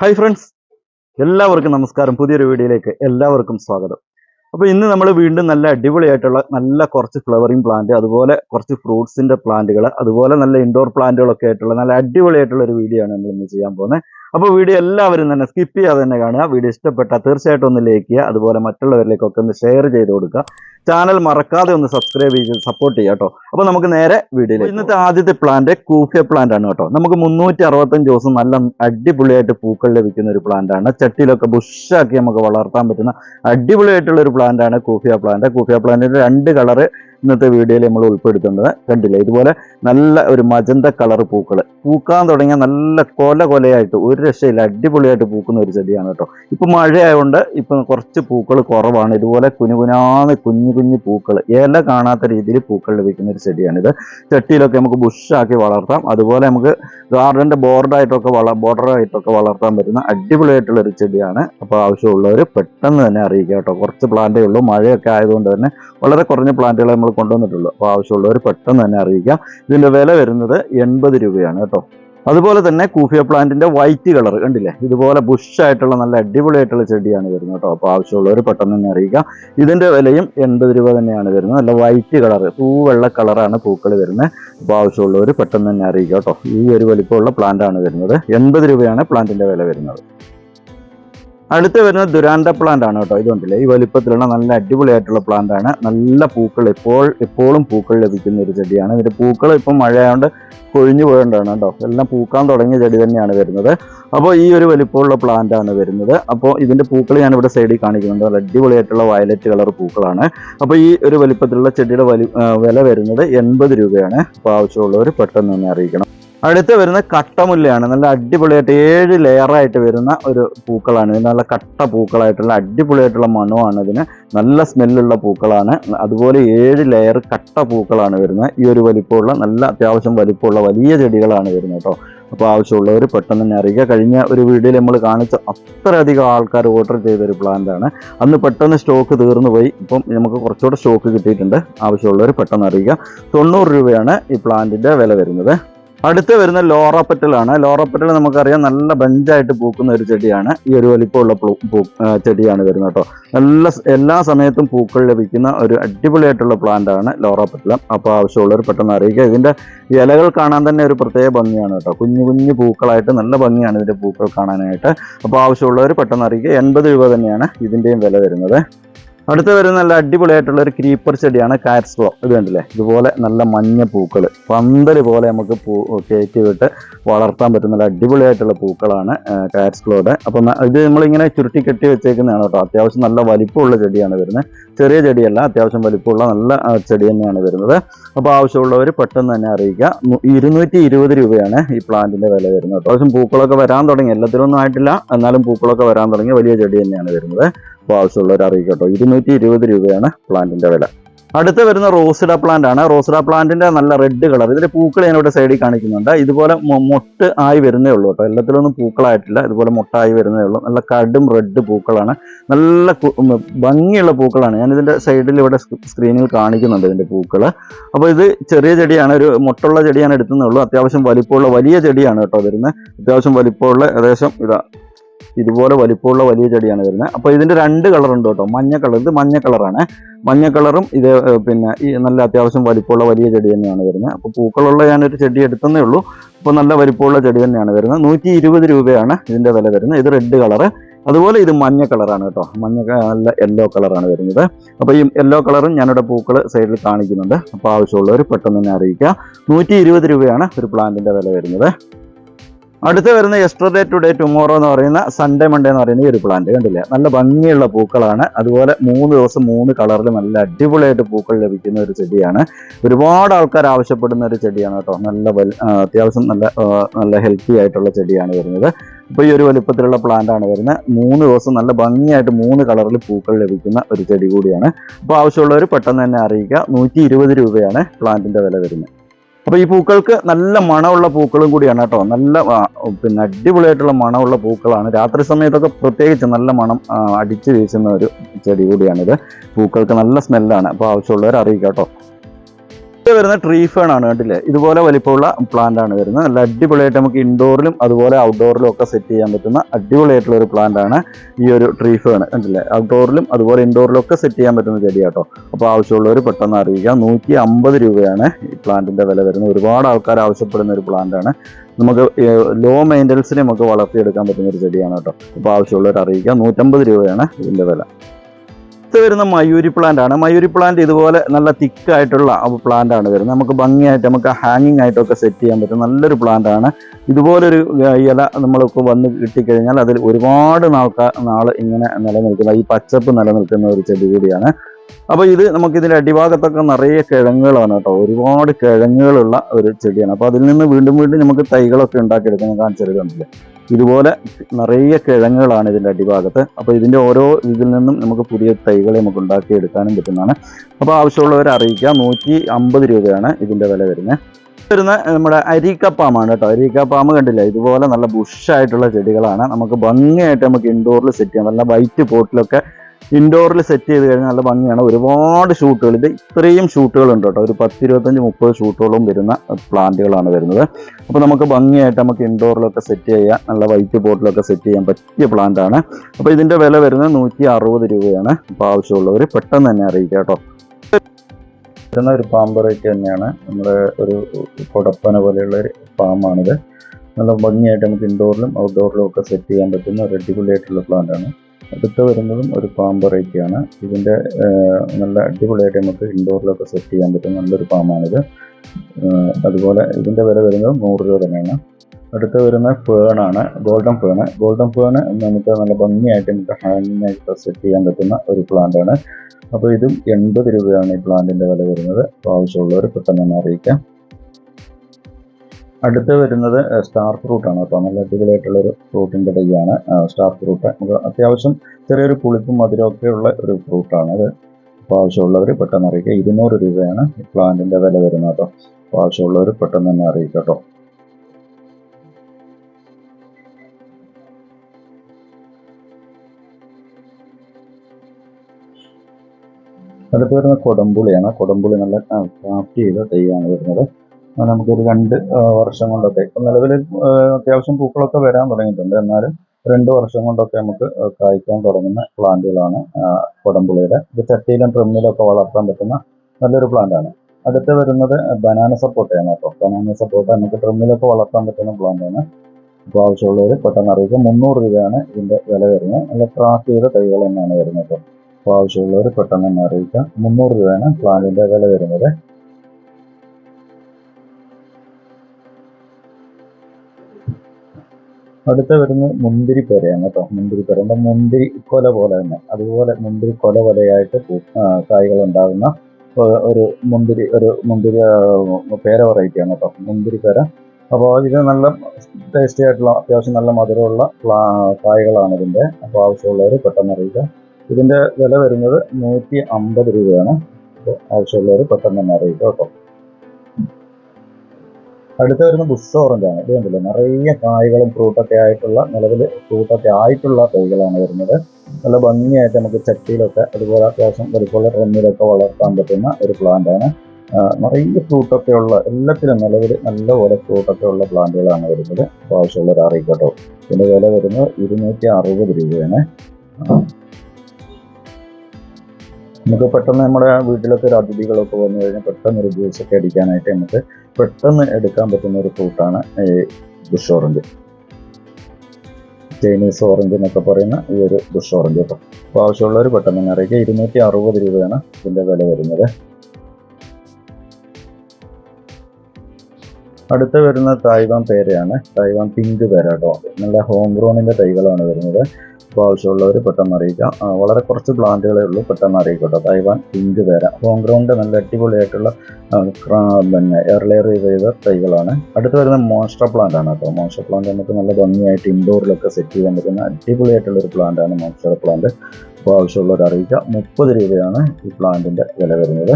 Hi friends എല്ലാവർക്കും നമസ്കാരം. പുതിയൊരു വീഡിയോയിലേക്ക് എല്ലാവർക്കും സ്വാഗതം. അപ്പോൾ ഇന്ന് നമ്മൾ വീണ്ടും നല്ല അടിപൊളിയായിട്ടുള്ള നല്ല കുറച്ച് ഫ്ലവറിങ് പ്ലാന്റ് അതുപോലെ കുറച്ച് ഫ്രൂട്ട്സിന്റെ പ്ലാന്റുകൾ അതുപോലെ നല്ല ഇൻഡോർ പ്ലാന്റുകളൊക്കെ ആയിട്ടുള്ള നല്ല അടിപൊളിയായിട്ടുള്ള ഒരു വീഡിയോ ആണ് നമ്മൾ ഇന്ന് ചെയ്യാൻ പോകുന്നത്. അപ്പോൾ വീഡിയോ എല്ലാവരും തന്നെ സ്കിപ്പ് ചെയ്യാതെ തന്നെ കാണുക. വീഡിയോ ഇഷ്ടപ്പെട്ടാൽ തീർച്ചയായിട്ടും ഒന്ന് ലൈക്ക് ചെയ്യുക. അതുപോലെ മറ്റുള്ളവരിലേക്കൊക്കെ ഒന്ന് ഷെയർ ചെയ്ത് കൊടുക്കുക. ചാനൽ മറക്കാതെ ഒന്ന് സബ്സ്ക്രൈബ് ചെയ്ത് സപ്പോർട്ട് ചെയ്യുക കേട്ടോ. അപ്പോൾ നമുക്ക് നേരെ വീഡിയോയിൽ ഇന്നത്തെ ആദ്യത്തെ പ്ലാന്റ് കൂഫിയ പ്ലാന്റ് ആണ് കേട്ടോ. നമുക്ക് മുന്നൂറ്റി അറുപത്തഞ്ച് ദിവസം നല്ല അടിപൊളിയായിട്ട് പൂക്കൾ ലഭിക്കുന്ന ഒരു പ്ലാന്റ് ആണ്. ചട്ടിയിലൊക്കെ ബുഷാക്കി നമുക്ക് വളർത്താൻ പറ്റുന്ന അടിപൊളിയായിട്ടുള്ള ഒരു പ്ലാന്റ് ആണ് കൂഫിയ പ്ലാന്റ് കൂഫിയ പ്ലാന്റിന്റെ രണ്ട് കളറ് ഇന്നത്തെ വീഡിയോയിൽ നമ്മൾ ഉൾപ്പെടുത്തുന്നത് കണ്ടില്ലേ? ഇതുപോലെ നല്ല ഒരു മജന്ത കളർ പൂക്കൾ പൂക്കാൻ തുടങ്ങിയ നല്ല കൊല കൊലയായിട്ട് ഒരു രക്ഷയില്ല അടിപൊളിയായിട്ട് പൂക്കുന്ന ഒരു ചെടിയാണ് കേട്ടോ. ഇപ്പം മഴയായതുകൊണ്ട് ഇപ്പം കുറച്ച് പൂക്കൾ കുറവാണ്. ഇതുപോലെ കുനുകുനാന്ന് കുഞ്ഞു കുഞ്ഞു പൂക്കൾ ഇല കാണാത്ത രീതിയിൽ പൂക്കൾ ലഭിക്കുന്ന ഒരു ചെടിയാണിത്. ചട്ടിയിലൊക്കെ നമുക്ക് ബുഷാക്കി വളർത്താം. അതുപോലെ നമുക്ക് ഗാർഡന്റെ ബോർഡായിട്ടൊക്കെ വള ബോർഡറായിട്ടൊക്കെ വളർത്താൻ പറ്റുന്ന അടിപൊളിയായിട്ടുള്ള ഒരു ചെടിയാണ്. അപ്പോൾ ആവശ്യമുള്ളവർ പെട്ടെന്ന് തന്നെ അറിയിക്കുക കേട്ടോ. കുറച്ച് പ്ലാന്റേ ഉള്ളൂ. മഴയൊക്കെ ആയതുകൊണ്ട് തന്നെ വളരെ കുറഞ്ഞ പ്ലാന്റുകൾ നമ്മൾ കൊണ്ടുവന്നിട്ടുള്ളൂ. അപ്പോൾ ആവശ്യമുള്ളവർ പെട്ടെന്ന് തന്നെ അറിയിക്കാം ഇതിന്റെ വില വരുന്നത് എൺപത് രൂപയാണ് കേട്ടോ. അതുപോലെ തന്നെ കൂഫിയ പ്ലാന്റിന്റെ വൈറ്റ് കളർ കണ്ടില്ലേ? ഇതുപോലെ ബുഷായിട്ടുള്ള നല്ല അടിപൊളിയായിട്ടുള്ള ചെടിയാണ് വരുന്നത് കേട്ടോ. അപ്പോൾ ആവശ്യമുള്ളവർ പെട്ടെന്ന് തന്നെ അറിയിക്കാം ഇതിന്റെ വിലയും എൺപത് രൂപ തന്നെയാണ് വരുന്നത്. നല്ല വൈറ്റ് കളർ പൂവെള്ള കളറാണ് പൂക്കൾ വരുന്നത്. അപ്പോൾ ആവശ്യമുള്ളവർ പെട്ടെന്ന് തന്നെ അറിയിക്കാം കേട്ടോ. ഈ ഒരു വലിപ്പമുള്ള പ്ലാന്റാണ് വരുന്നത്. എൺപത് രൂപയാണ് പ്ലാന്റിന്റെ വില വരുന്നത്. അടുത്ത് വരുന്നത് ദുരാന്ത പ്ലാന്റ് ആണ് കേട്ടോ. ഇതുണ്ടല്ലേ ഈ വലിപ്പത്തിലുള്ള നല്ല അടിപൊളിയായിട്ടുള്ള പ്ലാന്റ് ആണ്. നല്ല പൂക്കൾ ഇപ്പോൾ എപ്പോഴും പൂക്കൾ ലഭിക്കുന്ന ഒരു ചെടിയാണ്. ഇതിന്റെ പൂക്കൾ ഇപ്പം മഴയായതുകൊണ്ട് കൊഴിഞ്ഞു പോയതുകൊണ്ടാണ് കേട്ടോ. എല്ലാം പൂക്കാൻ തുടങ്ങിയ ചെടി തന്നെയാണ് വരുന്നത്. അപ്പോൾ ഈ ഒരു വലിപ്പമുള്ള പ്ലാന്റ് ആണ് വരുന്നത്. അപ്പോൾ ഇതിന്റെ പൂക്കൾ ഞാൻ ഇവിടെ സൈഡിൽ കാണിക്കുന്നുണ്ട്. നല്ല അടിപൊളിയായിട്ടുള്ള വയലറ്റ് കളർ പൂക്കളാണ്. അപ്പോൾ ഈ ഒരു വലിപ്പത്തിലുള്ള ചെടിയുടെ വലി വില വരുന്നത് എൺപത് രൂപയാണ്. അപ്പോൾ ആവശ്യമുള്ളവർ പെട്ടെന്ന് തന്നെ അറിയിക്കണം. അടുത്ത് വരുന്ന കട്ടമുല്ലയാണ്. നല്ല അടിപൊളിയായിട്ട് ഏഴ് ലെയറായിട്ട് വരുന്ന ഒരു പൂക്കളാണ്. ഇത് നല്ല കട്ട പൂക്കളായിട്ടുള്ള അടിപൊളിയായിട്ടുള്ള മണമാണ് ഇതിന്. നല്ല സ്മെല്ലുള്ള പൂക്കളാണ്. അതുപോലെ ഏഴ് ലെയർ കട്ട പൂക്കളാണ് വരുന്നത്. ഈ ഒരു വലിപ്പമുള്ള നല്ല അത്യാവശ്യം വലിപ്പമുള്ള വലിയ ചെടികളാണ് വരുന്നത് കേട്ടോ അപ്പോൾ ആവശ്യമുള്ളവർ പെട്ടെന്ന് തന്നെ അറിയിക്കുക കഴിഞ്ഞ ഒരു വീഡിയോയിൽ നമ്മൾ കാണിച്ച അത്രയധികം ആൾക്കാർ ഓർഡർ ചെയ്തൊരു പ്ലാന്റാണ് അന്ന് പെട്ടെന്ന് സ്റ്റോക്ക് തീർന്നു പോയി. ഇപ്പം നമുക്ക് കുറച്ചുകൂടെ സ്റ്റോക്ക് കിട്ടിയിട്ടുണ്ട്. ആവശ്യമുള്ളവർ പെട്ടെന്ന് അറിയുക. തൊണ്ണൂറ് രൂപയാണ് ഈ പ്ലാന്റിന്റെ വില വരുന്നത്. അടുത്ത് വരുന്ന ലോറപ്പറ്റലാണ് ലോറപ്പറ്റൽ നമുക്കറിയാം നല്ല ബഞ്ചായിട്ട് പൂക്കുന്ന ഒരു ചെടിയാണ്. ഈ ഒരു വലിപ്പമുള്ള പൂ- ചെടിയാണ് വരുന്നത് കേട്ടോ. നല്ല എല്ലാ സമയത്തും പൂക്കൾ ലഭിക്കുന്ന ഒരു അടിപൊളിയായിട്ടുള്ള പ്ലാന്റ് ആണ് ലോറപ്പറ്റലം അപ്പോൾ ആവശ്യമുള്ളവർ പെട്ടെന്ന് അറിയിക്കുക. ഇതിന്റെ ഇലകൾ കാണാൻ തന്നെ ഒരു പ്രത്യേക ഭംഗിയാണ് കേട്ടോ. കുഞ്ഞു കുഞ്ഞു പൂക്കളായിട്ട് നല്ല ഭംഗിയാണ് ഇതിന്റെ പൂക്കൾ കാണാനായിട്ട്. അപ്പോൾ ആവശ്യമുള്ളവർ പെട്ടെന്ന് അറിയിക്കുക. എൺപത് രൂപ തന്നെയാണ് ഇതിന്റെയും വില വരുന്നത്. അടുത്ത് വരുന്ന നല്ല അടിപൊളിയായിട്ടുള്ള ഒരു ക്രീപ്പർ ചെടിയാണ് കാറ്റ്സ്ട്രോ ഇത് കണ്ടില്ലേ? ഇതുപോലെ നല്ല മഞ്ഞ പൂക്കൾ പന്തൽ പോലെ നമുക്ക് പൂ കയറ്റി വിട്ട് വളർത്താൻ പറ്റുന്ന നല്ല അടിപൊളിയായിട്ടുള്ള പൂക്കളാണ് കാറ്റ്സ്ട്രോയുടെ അപ്പം ഇത് നമ്മളിങ്ങനെ ചുരുട്ടി കെട്ടി വെച്ചേക്കുന്നതാണ് കേട്ടോ. അത്യാവശ്യം നല്ല വലിപ്പമുള്ള ചെടിയാണ് വരുന്നത്. ചെറിയ ചെടിയല്ല അത്യാവശ്യം വലിപ്പമുള്ള നല്ല ചെടി തന്നെയാണ് വരുന്നത്. അപ്പോൾ ആവശ്യമുള്ളവർ പെട്ടെന്ന് തന്നെ അറിയിക്കുക. ഇരുന്നൂറ്റി ഇരുപത് രൂപയാണ് ഈ പ്ലാന്റിന്റെ വില വരുന്നത് അത്യാവശ്യം പൂക്കളൊക്കെ വരാൻ തുടങ്ങി. എല്ലാത്തിലൊന്നും ആയിട്ടില്ല. എന്നാലും പൂക്കളൊക്കെ വരാൻ തുടങ്ങി. വലിയ ചെടി തന്നെയാണ് വരുന്നത്. അപ്പോൾ ആവശ്യമുള്ളവർ അറിയിക്കട്ടോ. കേട്ടോ ഇരുന്നൂറ്റി ഇരുപത് രൂപയാണ് പ്ലാന്റിന്റെ വില. അടുത്ത് വരുന്ന റോസിഡ പ്ലാന്റ് ആണ്. റോസിഡ പ്ലാന്റിന്റെ നല്ല റെഡ് കളർ ഇതിന്റെ പൂക്കൾ ഇവിടെ സൈഡിൽ കാണിക്കുന്നുണ്ട്. ഇതുപോലെ മൊട്ട് ആയി വരുന്നേ ഉള്ളൂ കേട്ടോ. എല്ലാത്തിലൊന്നും പൂക്കളായിട്ടില്ല. ഇതുപോലെ മൊട്ടായി വരുന്നേ ഉള്ളൂ. നല്ല കടും റെഡ് പൂക്കളാണ്. നല്ല ഭംഗിയുള്ള പൂക്കളാണ്. ഞാൻ ഇതിന്റെ സൈഡിൽ ഇവിടെ സ്ക്രീനിൽ കാണിക്കുന്നുണ്ട് ഇതിന്റെ പൂക്കൾ അപ്പോൾ ഇത് ചെറിയ ചെടിയാണ്. ഒരു മൊട്ടുള്ള ചെടിയാണ് എടുക്കുന്നേ ഉള്ളൂ അത്യാവശ്യം വലിപ്പമുള്ള വലിയ ചെടിയാണ് കേട്ടോ വരുന്നത്. അത്യാവശ്യം വലിപ്പമുള്ള ഏകദേശം ഇതാ ഇതുപോലെ വലിപ്പമുള്ള വലിയ ചെടിയാണ് വരുന്നത്. അപ്പോൾ ഇതിന്റെ രണ്ട് കളറുണ്ട് കേട്ടോ. മഞ്ഞ കളർ ഇത് മഞ്ഞ കളറാണ് മഞ്ഞ കളറും ഇത് പിന്നെ ഈ നല്ല അത്യാവശ്യം വലിപ്പമുള്ള വലിയ ചെടി തന്നെയാണ് വരുന്നത്. അപ്പോൾ പൂക്കളുള്ള ഞാനൊരു ചെടി എടുത്തതേ ഉള്ളൂ. അപ്പോൾ നല്ല വലിപ്പമുള്ള ചെടി തന്നെയാണ് വരുന്നത്. നൂറ്റി ഇരുപത് രൂപയാണ് ഇതിന്റെ വില വരുന്നത്. ഇത് റെഡ് കളറ് അതുപോലെ ഇത് മഞ്ഞ കളറാണ് കേട്ടോ. മഞ്ഞ നല്ല യെല്ലോ കളറാണ് വരുന്നത്. അപ്പോൾ ഈ യെല്ലോ കളറും ഞാനിവിടെ പൂക്കൾ സൈഡിൽ കാണിക്കുന്നുണ്ട്. അപ്പോൾ ആവശ്യമുള്ളവർ പെട്ടെന്ന് തന്നെ അറിയിക്കുക. നൂറ്റി രൂപയാണ് ഒരു പ്ലാന്റിന്റെ വില വരുന്നത്. അടുത്ത് വരുന്ന യെസ്റ്റർഡേ ടുഡേ ടുമോറോ എന്ന് പറയുന്ന സൺഡേ മൺഡേ എന്ന് പറയുന്ന ഈ ഒരു പ്ലാന്റ് കണ്ടില്ലേ? നല്ല ഭംഗിയുള്ള പൂക്കളാണ്. അതുപോലെ മൂന്ന് ദിവസം മൂന്ന് കളറിൽ നല്ല അടിപൊളിയായിട്ട് പൂക്കൾ ലഭിക്കുന്ന ഒരു ചെടിയാണ്. ഒരുപാട് ആൾക്കാർ ആവശ്യപ്പെടുന്ന ഒരു ചെടിയാണ് കേട്ടോ. നല്ല അത്യാവശ്യം നല്ല നല്ല ഹെൽത്തി ആയിട്ടുള്ള ചെടിയാണ് വരുന്നത്. അപ്പോൾ ഈ ഒരു വലിപ്പത്തിലുള്ള പ്ലാന്റ് ആണ് വരുന്നത്. മൂന്ന് ദിവസം നല്ല ഭംഗിയായിട്ട് മൂന്ന് കളറിൽ പൂക്കൾ ലഭിക്കുന്ന ഒരു ചെടി കൂടിയാണ്. അപ്പോൾ ആവശ്യമുള്ളവർ പെട്ടെന്ന് തന്നെ അറിയിക്കുക. നൂറ്റി രൂപയാണ് പ്ലാന്റിന്റെ വില വരുന്നത്. അപ്പോൾ ഈ പൂക്കൾക്ക് നല്ല മണമുള്ള പൂക്കളും കൂടിയാണ് കേട്ടോ. നല്ല പിന്നെ അടിപൊളിയായിട്ടുള്ള മണമുള്ള പൂക്കളാണ്. രാത്രി സമയത്തൊക്കെ പ്രത്യേകിച്ച് നല്ല മണം അടിച്ചു വീശുന്ന ഒരു ചെടി കൂടിയാണിത്. പൂക്കൾക്ക് നല്ല സ്മെല്ലാണ് അപ്പോൾ ആവശ്യമുള്ളവർ അറിയിക്കാം കേട്ടോ. വരുന്ന ട്രീ ഫേൺ ആണ് കണ്ടില്ലേ? ഇതുപോലെ വലിപ്പമുള്ള പ്ലാന്റ് ആണ് വരുന്നത്. നല്ല അടിപൊളിയായിട്ട് നമുക്ക് ഇൻഡോറിലും അതുപോലെ ഔട്ട്ഡോറിലും ഒക്കെ സെറ്റ് ചെയ്യാൻ പറ്റുന്ന അടിപൊളിയായിട്ടുള്ള ഒരു പ്ലാന്റ് ആണ് ഈ ഒരു ട്രീ ഫേൺ കണ്ടില്ലേ? ഔട്ട്ഡോറിലും അതുപോലെ ഇൻഡോറിലും ഒക്കെ സെറ്റ് ചെയ്യാൻ പറ്റുന്ന ചെടിയാട്ടോ. അപ്പോൾ ആവശ്യമുള്ളവർ പെട്ടെന്ന് അറിയിക്കാം നൂറ്റി അമ്പത് രൂപയാണ് ഈ പ്ലാന്റിന്റെ വില വരുന്നത്. ഒരുപാട് ആൾക്കാർ ആവശ്യപ്പെടുന്ന ഒരു പ്ലാന്റ് ആണ്. നമുക്ക് ലോ മെയിന്റനൻസിനെ നമുക്ക് വളർത്തിയെടുക്കാൻ പറ്റുന്ന ഒരു ചെടിയാണ് കേട്ടോ. അപ്പോൾ ആവശ്യമുള്ളവർ അറിയിക്കാം നൂറ്റമ്പത് രൂപയാണ് ഇതിന്റെ വില. ഇത് വരുന്ന മയൂരി പ്ലാന്റ് ആണ്. മയൂരി പ്ലാന്റ് ഇതുപോലെ നല്ല തിക്കായിട്ടുള്ള പ്ലാന്റ് ആണ് വരുന്നത്. നമുക്ക് ഭംഗിയായിട്ട് നമുക്ക് ഹാങ്ങിങ് ആയിട്ടൊക്കെ സെറ്റ് ചെയ്യാൻ പറ്റും നല്ലൊരു പ്ലാന്റ് ആണ്. ഇതുപോലൊരു ഇല നമ്മൾക്ക് വന്ന് കിട്ടിക്കഴിഞ്ഞാൽ അതിൽ ഒരുപാട് നാൾക്കാ നാൾ ഇങ്ങനെ നിലനിൽക്കുന്ന ഈ പച്ചപ്പ് നിലനിൽക്കുന്ന ഒരു ചെടി കൂടിയാണ്. അപ്പോൾ ഇത് നമുക്ക് ഇതിന്റെ അടിഭാഗത്തൊക്കെ നിറയെ കിഴങ്ങുകളാണ് കേട്ടോ. ഒരുപാട് കിഴങ്ങുകളുള്ള ഒരു ചെടിയാണ്. അപ്പോൾ അതിൽ നിന്ന് വീണ്ടും വീണ്ടും നമുക്ക് തൈകളൊക്കെ ഉണ്ടാക്കിയെടുക്കാൻ കാണിച്ചെടുക്കുന്നില്ലേ ഇതുപോലെ നിറയെ കിഴങ്ങുകളാണ് ഇതിന്റെ അടിഭാഗത്ത്. അപ്പോൾ ഇതിന്റെ ഓരോ ഇതിൽ നിന്നും നമുക്ക് പുതിയ തൈകളെ നമുക്ക് ഉണ്ടാക്കിയെടുക്കാനും പറ്റുന്നതാണ്. അപ്പോൾ ആവശ്യമുള്ളവരെ അറിയിക്കുക നൂറ്റി അമ്പത് രൂപയാണ് ഇതിന്റെ വില വരുന്നത്. വരുന്ന നമ്മുടെ അരീക്കപ്പാമാണ് കേട്ടോ. അരീക്കപ്പാമ്പ് കണ്ടില്ല? ഇതുപോലെ നല്ല ബുഷായിട്ടുള്ള ചെടികളാണ്. നമുക്ക് ഭംഗിയായിട്ട് നമുക്ക് ഇൻഡോറിൽ സെറ്റ് ചെയ്യാം. നല്ല വൈറ്റ് പോട്ടിലൊക്കെ ഇൻഡോറിൽ സെറ്റ് ചെയ്ത് കഴിഞ്ഞാൽ നല്ല ഭംഗിയാണ്. ഒരുപാട് ഷൂട്ടുകൾ. ഇത് ഇത്രയും ഷൂട്ടുകൾ ഉണ്ട് കേട്ടോ. ഒരു പത്ത് ഇരുപത്തഞ്ച് മുപ്പത് ഷൂട്ടുകളും വരുന്ന പ്ലാന്റുകളാണ് വരുന്നത്. അപ്പോൾ നമുക്ക് ഭംഗിയായിട്ട് നമുക്ക് ഇൻഡോറിലൊക്കെ സെറ്റ് ചെയ്യാം. നല്ല വൈറ്റ് പോട്ടിലൊക്കെ സെറ്റ് ചെയ്യാൻ പറ്റിയ പ്ലാന്റ് ആണ്. അപ്പോൾ ഇതിന്റെ വില വരുന്നത് നൂറ്റി അറുപത് രൂപയാണ്. അപ്പോൾ ആവശ്യമുള്ളവർ പെട്ടെന്ന് തന്നെ അറിയിക്കുക കേട്ടോ. വരുന്ന ഒരു പാമ്പറേറ്റ് തന്നെയാണ്. നമ്മുടെ ഒരു കൊടപ്പന പോലെയുള്ള ഒരു പാമ്പാണിത് നല്ല ഭംഗിയായിട്ട് നമുക്ക് ഇൻഡോറിലും ഔട്ട്ഡോറിലും ഒക്കെ സെറ്റ് ചെയ്യാൻ പറ്റുന്ന ഒരു അടിപൊളിയായിട്ടുള്ള പ്ലാന്റ് ആണ്. അടുത്ത് വരുന്നതും ഒരു പാമ്പ് വെറൈറ്റിയാണ് ഇതിന്റെ നല്ല അടിപൊളിയായിട്ട് നമുക്ക് ഇൻഡോറിലൊക്കെ സെറ്റ് ചെയ്യാൻ പറ്റും നല്ലൊരു പാമ്പാണിത്. അതുപോലെ ഇതിന്റെ വില വരുന്നത് നൂറ് രൂപ തന്നെയാണ്. അടുത്ത് വരുന്ന ഫേണാണ് ഗോൾഡൻ ഫേണ് ഗോൾഡൻ ഫേണ് നമുക്ക് നല്ല ഭംഗിയായിട്ട് നമുക്ക് ഹാങ്ങിങ് ആയിട്ട് സെറ്റ് ചെയ്യാൻ പറ്റുന്ന ഒരു പ്ലാന്റ് ആണ്. അപ്പോൾ ഇതും എൺപത് രൂപയാണ് ഈ പ്ലാന്റിന്റെ വില വരുന്നത്. അപ്പോൾ ആവശ്യമുള്ളവർ പെട്ടെന്ന് തന്നെ അറിയിക്കാം. അടുത്ത് വരുന്നത് സ്റ്റാർ ഫ്രൂട്ട് ആണ്. കേട്ടോ നല്ല അടിപൊളിയായിട്ടുള്ള ഒരു ഫ്രൂട്ടിന്റെ തൈയാണ് സ്റ്റാർ ഫ്രൂട്ട് നമുക്ക് അത്യാവശ്യം ചെറിയൊരു പുളിപ്പും മധുരമൊക്കെ ഉള്ള ഒരു ഫ്രൂട്ടാണ് അത് അപ്പോൾ ആവശ്യമുള്ളവർ പെട്ടെന്ന് അറിയിക്കുക. ഇരുന്നൂറ് രൂപയാണ് ഈ പ്ലാന്റിന്റെ വില വരുന്നത് കേട്ടോ. അപ്പോൾ ആവശ്യമുള്ളവർ പെട്ടെന്ന് തന്നെ അറിയിക്കുക കേട്ടോ. അടുത്ത് വരുന്ന കൊടംപുളിയാണ്. കൊടംപുളി നല്ല ക്രാഫ്റ്റ് ചെയ്ത തൈയാണ് വരുന്നത്. നമുക്കൊരു രണ്ട് വർഷം കൊണ്ടൊക്കെ. ഇപ്പം നിലവിൽ അത്യാവശ്യം പൂക്കളൊക്കെ വരാൻ തുടങ്ങിയിട്ടുണ്ട്. എന്നാലും രണ്ട് വർഷം കൊണ്ടൊക്കെ നമുക്ക് കായ്ക്കാൻ തുടങ്ങുന്ന പ്ലാന്റുകളാണ് കൊടംപുളിയുടെ. ഇത് ചട്ടിയിലും ട്രിമ്മിലൊക്കെ വളർത്താൻ പറ്റുന്ന നല്ലൊരു പ്ലാന്റാണ്. അടുത്ത് വരുന്നത് ബനാന സപ്പോർട്ടയാണ് കേട്ടോ. ബനാന സപ്പോർട്ട് നമുക്ക് ട്രിമ്മിലൊക്കെ വളർത്താൻ പറ്റുന്ന പ്ലാന്റാണ്. അപ്പോൾ ആവശ്യമുള്ളവർ പെട്ടെന്ന് അറിയിക്കുക മുന്നൂറ് രൂപയാണ് ഇതിന്റെ വില വരുന്നത്. നല്ല ക്രാഫ്റ്റ് ചെയ്ത തൈകൾ തന്നെയാണ് വരുന്നത് അപ്പോൾ ആവശ്യമുള്ളവർ പെട്ടെന്ന് തന്നെ അറിയിക്കുക മുന്നൂറ് രൂപയാണ് പ്ലാന്റിന്റെ വില വരുന്നത്. അടുത്ത വരുന്നത് മുന്തിരി പെരയാണ് കേട്ടോ മുന്തിരി പെര. മുന്തിരി കൊല പോലെ തന്നെ. അതുപോലെ മുന്തിരി കൊല പോലെയായിട്ട് കായ്കൾ ഉണ്ടാകുന്ന ഒരു മുന്തിരി ഒരു മുന്തിരി പേര വെറൈറ്റി ആണ് കേട്ടോ മുന്തിരി പേര. അപ്പോൾ ഇത് നല്ല ടേസ്റ്റി ആയിട്ടുള്ള അത്യാവശ്യം നല്ല മധുരമുള്ള കായ്കളാണ് ഇതിന്റെ അപ്പോൾ ആവശ്യമുള്ളവർ പെട്ടെന്ന് അറിയിക്കുക. ഇതിന്റെ വില വരുന്നത് നൂറ്റി അമ്പത് രൂപയാണ്. അപ്പോൾ ആവശ്യമുള്ളവർ പെട്ടെന്ന് തന്നെ അറിയിക്കുക കേട്ടോ. അടുത്ത വരുന്ന ബുഷ് ഓറഞ്ച് ആണ്. ഇത് കണ്ടില്ലേ? നിറയെ കായ്കളും ഫ്രൂട്ടൊക്കെ ആയിട്ടുള്ള നിലവിൽ ഫ്രൂട്ടൊക്കെ ആയിട്ടുള്ള തൈകളാണ് വരുന്നത്. നല്ല ഭംഗിയായിട്ട് നമുക്ക് ചട്ടിയിലൊക്കെ അതുപോലെ അത്യാവശ്യം വലിപ്പമുള്ള ട്രെമ്മിലൊക്കെ വളർത്താൻ പറ്റുന്ന ഒരു പ്ലാന്റ് ആണ്. നിറയെ ഫ്രൂട്ടൊക്കെ ഉള്ള എല്ലാത്തിലും നിലവിൽ നല്ലപോലെ ഫ്രൂട്ടൊക്കെ ഉള്ള പ്ലാന്റുകളാണ് വരുന്നത്. അപ്പോൾ ആവശ്യമുള്ളവർ അറിയിക്കട്ടോ. ഇതിന്റെ വില വരുന്നത് ഇരുന്നൂറ്റി അറുപത് രൂപയാണ്. നമുക്ക് പെട്ടെന്ന് നമ്മുടെ വീട്ടിലൊക്കെ ഒരു അതിഥികളൊക്കെ വന്നു കഴിഞ്ഞാൽ പെട്ടെന്ന് ഒരു ജ്യൂസ് ഒക്കെ അടിക്കാനായിട്ട് നമുക്ക് പെട്ടെന്ന് എടുക്കാൻ പറ്റുന്ന ഒരു ഫ്രൂട്ടാണ് ഈ ബുഷ് ഓറഞ്ച്. ചൈനീസ് ഓറഞ്ച് എന്നൊക്കെ പറയുന്ന ഈ ഒരു ബുഷ് ഓറഞ്ച് കേട്ടോ. അപ്പോൾ ആവശ്യമുള്ളവർ പെട്ടെന്ന് തന്നെ അറിയിക്കുക ഇരുന്നൂറ്റി അറുപത് രൂപയാണ് ഇതിന്റെ വില വരുന്നത്. അടുത്ത വരുന്ന തായ്വാൻ പേരയാണ്. തായ്വാൻ പിങ്ക് പേര കേട്ടോ നല്ല ഹോം ഗ്രോണിന്റെ തൈകളാണ് വരുന്നത്. അപ്പോൾ ആവശ്യമുള്ളവർ പെട്ടെന്ന് അറിയിക്കാം. വളരെ കുറച്ച് പ്ലാന്റുകളേ ഉള്ളൂ. പെട്ടെന്ന് അറിയിക്കട്ടോ. തൈവാൻ പിങ്ക് പേര ഹോം ഗ്രൗണ്ട് നല്ല അടിപൊളിയായിട്ടുള്ള പിന്നെ എയർലെയർ ചെയ്ത തൈകളാണ്. അടുത്ത് വരുന്ന മോൺസ്റ്റർ പ്ലാന്റ് ആണ് കേട്ടോ. മോൺസ്റ്റർ പ്ലാന്റ് നമുക്ക് നല്ല ഭംഗിയായിട്ട് ഇൻഡോറിലൊക്കെ സെറ്റ് ചെയ്യാൻ പറ്റുന്ന അടിപൊളിയായിട്ടുള്ള ഒരു പ്ലാന്റ് ആണ് മോൺസ്റ്റർ പ്ലാന്റ് അപ്പോൾ ആവശ്യമുള്ളവർ അറിയിക്കുക മുപ്പത് രൂപയാണ് ഈ പ്ലാന്റിന്റെ വില വരുന്നത്.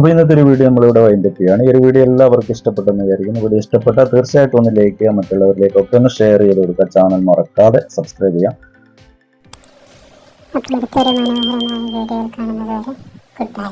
അപ്പോൾ ഇന്നത്തെ ഒരു വീഡിയോ നമ്മളിവിടെ വൈൻഡപ്പ് ചെയ്യുകയാണ് ഈ ഒരു വീഡിയോ എല്ലാവർക്കും ഇഷ്ടപ്പെട്ടെന്ന് വിചാരിക്കുന്നു. വീഡിയോ ഇഷ്ടപ്പെട്ടാൽ തീർച്ചയായിട്ടും ഒന്ന് ലൈക്ക് ചെയ്യുക മറ്റുള്ളവരിലേക്കൊക്കെ ഒന്ന് ഷെയർ ചെയ്ത് കൊടുക്കുക. ചാനൽ മറക്കാതെ സബ്സ്ക്രൈബ് ചെയ്യാം. മനോഹരമായ വീഡിയോയിൽ ബൈ